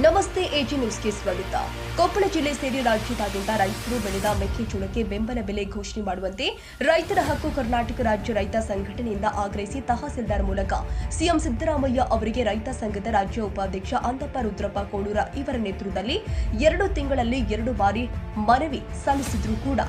ನಮಸ್ತೆ ಎಜಿ ನ್ಯೂಸ್ಗೆ ಸ್ವಾಗತ. ಕೊಪ್ಪಳ ಜಿಲ್ಲೆ ಸೇರಿ ರಾಜ್ಯದಾದ್ಯಂತ ರೈತರು ಬೆಳೆದ ಮೆಕ್ಕೆಜೋಳಕ್ಕೆ ಬೆಂಬಲ ಬೆಲೆ ಘೋಷಣೆ ಮಾಡುವಂತೆ ರೈತರ ಹಕ್ಕು ಕರ್ನಾಟಕ ರಾಜ್ಯ ರೈತ ಸಂಘಟನೆಯಿಂದ ಆಗ್ರಹಿಸಿ ತಹಸೀಲ್ದಾರ್ ಮೂಲಕ ಸಿಎಂ ಸಿದ್ದರಾಮಯ್ಯ ಅವರಿಗೆ ರೈತ ಸಂಘದ ರಾಜ್ಯ ಉಪಾಧ್ಯಕ್ಷ ಅಂತಪ್ಪ ರುದ್ರಪ್ಪ ಕೋಡೂರ ಇವರ ನೇತೃತ್ವದಲ್ಲಿ ಎರಡು ತಿಂಗಳಲ್ಲಿ ಎರಡು ಬಾರಿ ಮನವಿ ಸಲ್ಲಿಸಿದ್ರು ಕೂಡ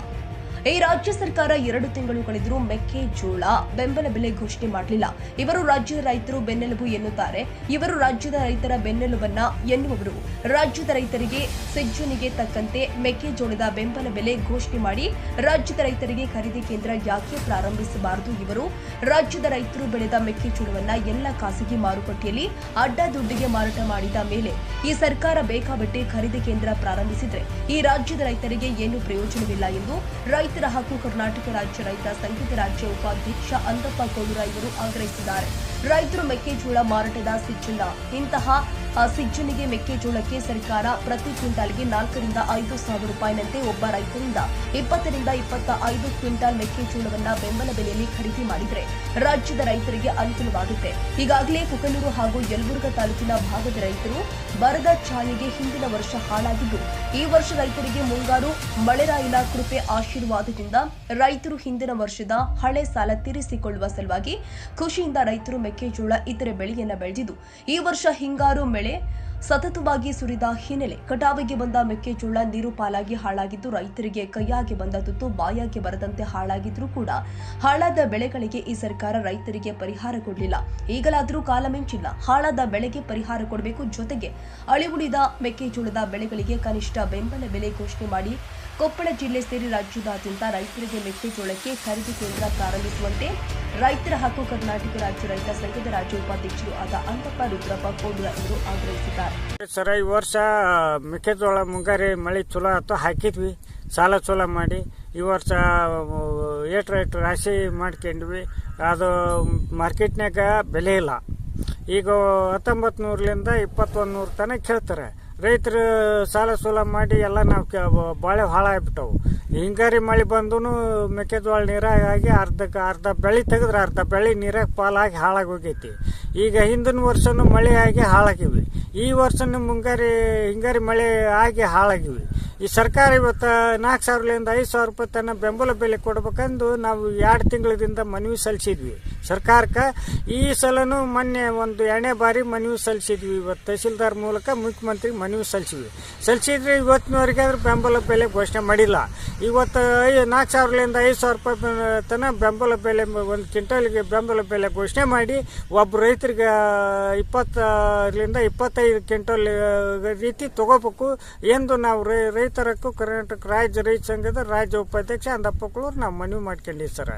ಈ ರಾಜ್ಯ ಸರ್ಕಾರ ಎರಡು ತಿಂಗಳು ಕಳೆದರೂ ಮೆಕ್ಕೆಜೋಳ ಬೆಂಬಲ ಬೆಲೆ ಘೋಷಣೆ ಮಾಡಲಿಲ್ಲ. ಇವರು ರಾಜ್ಯದ ರೈತರು ಬೆನ್ನೆಲುಬು ಎನ್ನುತ್ತಾರೆ. ಇವರು ರಾಜ್ಯದ ರೈತರ ಬೆನ್ನೆಲುಬನ್ನ ಎನ್ನುವವರು. ರಾಜ್ಯದ ರೈತರಿಗೆ ಸೆಜ್ಜನಿಗೆ ತಕ್ಕಂತೆ ಮೆಕ್ಕೆಜೋಳದ ಬೆಂಬಲ ಬೆಲೆ ಘೋಷಣೆ ಮಾಡಿ, ರಾಜ್ಯದ ರೈತರಿಗೆ ಖರೀದಿ ಕೇಂದ್ರ ಯಾಕೆ ಪ್ರಾರಂಭಿಸಬಾರದು ಇವರು? ರಾಜ್ಯದ ರೈತರು ಬೆಳೆದ ಮೆಕ್ಕೆಜೋಳವನ್ನ ಎಲ್ಲ ಖಾಸಗಿ ಮಾರುಕಟ್ಟೆಯಲ್ಲಿ ಅಡ್ಡ ದುಡ್ಡಿಗೆ ಮಾರಾಟ ಮಾಡಿದ ಮೇಲೆ ಈ ಸರ್ಕಾರ ಬೇಕಾಬಿಟ್ಟೆ ಖರೀದಿ ಕೇಂದ್ರ ಪ್ರಾರಂಭಿಸಿದ್ರೆ ಈ ರಾಜ್ಯದ ರೈತರಿಗೆ ಏನು ಪ್ರಯೋಜನವಿಲ್ಲ ಎಂದು ರೈತರ ಹಕ್ಕು ಕರ್ನಾಟಕ ರಾಜ್ಯ ರೈತ ಸಂಘದ ರಾಜ್ಯ ಉಪಾಧ್ಯಕ್ಷ ಅಂತಪ್ಪ ಕೋಡೂರ ಇವರು ಆಗ್ರಹಿಸಿದ್ದಾರೆ. ರೈತರು ಮೆಕ್ಕೆಜೋಳ ಮಾರಾಟದ ಸಿಜ್ಜನ್ನ ಇಂತಹ ಸಿಜ್ಜನಿಗೆ ಮೆಕ್ಕೆಜೋಳಕ್ಕೆ ಸರ್ಕಾರ ಪ್ರತಿ ಕ್ವಿಂಟಾಲ್ಗೆ ನಾಲ್ಕರಿಂದ ಐದು ಸಾವಿರ ರೂಪಾಯಿನಂತೆ ಒಬ್ಬ ರೈತರಿಂದ ಇಪ್ಪತ್ತರಿಂದ ಇಪ್ಪತ್ತ ಐದು ಕ್ವಿಂಟಾಲ್ ಮೆಕ್ಕೆಜೋಳವನ್ನ ಬೆಂಬಲ ಬೆಲೆಯಲ್ಲಿ ಖರೀದಿ ಮಾಡಿದರೆ ರಾಜ್ಯದ ರೈತರಿಗೆ ಅನುಕೂಲವಾಗುತ್ತೆ. ಈಗಾಗಲೇ ಕುಕನೂರು ಹಾಗೂ ಯಲಬುರ್ಗಾ ತಾಲೂಕಿನ ಭಾಗದ ರೈತರು ಬರದ ಛಾಯೆಗೆ ಹಿಂದಿನ ವರ್ಷ ಹಾಳಾಗಿದ್ದು ಈ ವರ್ಷ ರೈತರಿಗೆ ಮುಂಗಾರು ಮಳೆರಾಯಿನ ಕೃಪೆ ಆಶೀರ್ವಾದದಿಂದ ರೈತರು ಹಿಂದಿನ ವರ್ಷದ ಹಳೆ ಸಾಲ ತೀರಿಸಿಕೊಳ್ಳುವ ಸಲುವಾಗಿ ಖುಷಿಯಿಂದ ರೈತರು ಮೆಕ್ಕೆಜೋಳ, ಇತರೆ ಬೆಳೆಯನ್ನ ಬೆಳೆದಿದ್ದು, ಈ ವರ್ಷ ಹಿಂಗಾರು ಮಳೆ ಸತತವಾಗಿ ಸುರಿದ ಹಿನ್ನೆಲೆ ಕಟಾವಿಗೆ ಬಂದ ಮೆಕ್ಕೆಜೋಳ ನೀರು ಪಾಲಾಗಿ ಹಾಳಾಗಿದ್ದು ರೈತರಿಗೆ ಕೈಯಾಗಿ ಬಂದ ತುತ್ತು ಬಾಯಾಗಿ ಬರದಂತೆ ಹಾಳಾಗಿದ್ರೂ ಕೂಡ ಹಾಳಾದ ಬೆಳೆಗಳಿಗೆ ಈ ಸರ್ಕಾರ ರೈತರಿಗೆ ಪರಿಹಾರ ಕೊಡಲಿಲ್ಲ. ಈಗಲಾದರೂ ಕಾಲ ಮಿಂಚಿಲ್ಲ. ಹಾಳಾದ ಬೆಳೆಗೆ ಪರಿಹಾರ ಕೊಡಬೇಕು ಜೊತೆಗೆ ಅಳಿವುಳಿದ ಮೆಕ್ಕೆಜೋಳದ ಬೆಳೆಗಳಿಗೆ ಕನಿಷ್ಠ ಬೆಂಬಲ ಬೆಲೆ ಘೋಷಣೆ ಮಾಡಿ ಕೊಪ್ಪಳ ಜಿಲ್ಲೆ ಸೇರಿ ರಾಜ್ಯದಾದ್ಯಂತ ರೈತರಿಗೆ ಮೆಕ್ಕೆಜೋಳಕ್ಕೆ ಖರೀದಿ ಕೇಂದ್ರ ಪ್ರಾರಂಭಿಸುವಂತೆ ರೈತರ ಹಕ್ಕು ಕರ್ನಾಟಕ ರಾಜ್ಯ ರೈತ ಸಂಘದ ರಾಜ್ಯ ಉಪಾಧ್ಯಕ್ಷರು ಆದ ಅಂತಪ್ಪ ರುದ್ರಪ್ಪ ಕೋಡ್ರ ಅವರು ಆಗ್ರಹಿಸಿದ್ದಾರೆ. ಸರ, ಈ ವರ್ಷ ಮೆಕ್ಕೆಜೋಳ, ಮುಂಗಾರಿ ಮಳೆ ಚಲೋ ಆಯ್ತು ಹಾಕಿದ್ವಿ, ಸಾಲ ಚಲೋ ಮಾಡಿ. ಈ ವರ್ಷ ಏಟ್ ರೇಟ್ ರಾಶಿ ಮಾಡ್ಕೊಂಡ್ವಿ. ಅದು ಮಾರ್ಕೆಟ್ನಾಗ ಬೆಲೆ ಇಲ್ಲ. ಈಗ ಹತ್ತೊಂಬತ್ತು ನೂರಲಿಂದ ಇಪ್ಪತ್ತೊಂದು ನೂರು ತನಕ ಕೇಳ್ತಾರೆ. ರೈತರು ಸಾಲ ಸೂಲ ಮಾಡಿ ಎಲ್ಲ ನಾವು ಬಾಳೆ ಹಾಳಾಗ್ಬಿಟ್ಟವು ಹಿಂಗಾರಿ ಮಳೆ ಬಂದು ಮೆಕ್ಕೆಜೋಳ ನೀರಾಗಿ ಅರ್ಧಕ್ಕೆ ಅರ್ಧ ಬೆಳೆ ತೆಗೆದ್ರೆ ಅರ್ಧ ಬೆಳೆ ನೀರಾಗ ಪಾಲಾಗಿ ಹಾಳಾಗಿ ಹೋಗೈತಿ. ಈಗ ಹಿಂದಿನ ವರ್ಷನೂ ಮಳೆ ಆಗಿ ಹಾಳಾಗಿವೆ. ಈ ವರ್ಷನೂ ಮುಂಗಾರಿ ಹಿಂಗಾರಿ ಮಳೆ ಆಗಿ ಹಾಳಾಗಿವಿ. ಈ ಸರ್ಕಾರ ಇವತ್ತು ನಾಲ್ಕು ಸಾವಿರದಿಂದ ಐದು ಸಾವಿರ ರೂಪಾಯಿ ತನ್ನ ಬೆಂಬಲ ಬೆಲೆ ಕೊಡ್ಬೇಕಂದು ನಾವು ಎರಡು ತಿಂಗಳದಿಂದ ಮನವಿ ಸಲ್ಲಿಸಿದ್ವಿ. ಸರ್ಕಾರಕ್ಕೆ ಈ ಸಲನೂ ಮೊನ್ನೆ ಒಂದು ಎರಡನೇ ಬಾರಿ ಮನವಿ ಸಲ್ಲಿಸಿದ್ವಿ. ಇವತ್ತು ತಹಸೀಲ್ದಾರ್ ಮೂಲಕ ಮುಖ್ಯಮಂತ್ರಿಗೆ ಮನವಿ ಸಲ್ಲಿಸಿದ್ವಿ. ಸಲ್ಲಿಸಿದ್ರೆ ಇವತ್ತಿನವರೆಗೆ ಆದರೂ ಬೆಂಬಲ ಬೆಲೆ ಘೋಷಣೆ ಮಾಡಿಲ್ಲ. ಇವತ್ತು ಐ- ನಾಲ್ಕು ಸಾವಿರದಿಂದ ಐದು ಸಾವಿರ ರೂಪಾಯಿ ತನ ಬೆಂಬಲ ಬೆಲೆ ಒಂದು ಕ್ವಿಂಟಲ್ಗೆ ಬೆಂಬಲ ಬೆಲೆ ಘೋಷಣೆ ಮಾಡಿ ಒಬ್ಬ ರೈತರಿಗೆ ಇಪ್ಪತ್ತರಿಂದ ಇಪ್ಪತ್ತೈದು ಕ್ವಿಂಟಲ್ ರೀತಿ ತಗೋಬೇಕು ಎಂದು ನಾವು ರೈ- ರೈತರಕ್ಕೂ ಕರ್ನಾಟಕ ರಾಜ್ಯ ರೈತ ಸಂಘದ ರಾಜ್ಯ ಉಪಾಧ್ಯಕ್ಷ ಅಂದಪ್ಪಗಳು ನಾವು ಮನವಿ ಮಾಡ್ಕೊಂಡಿವಿ ಸರ್.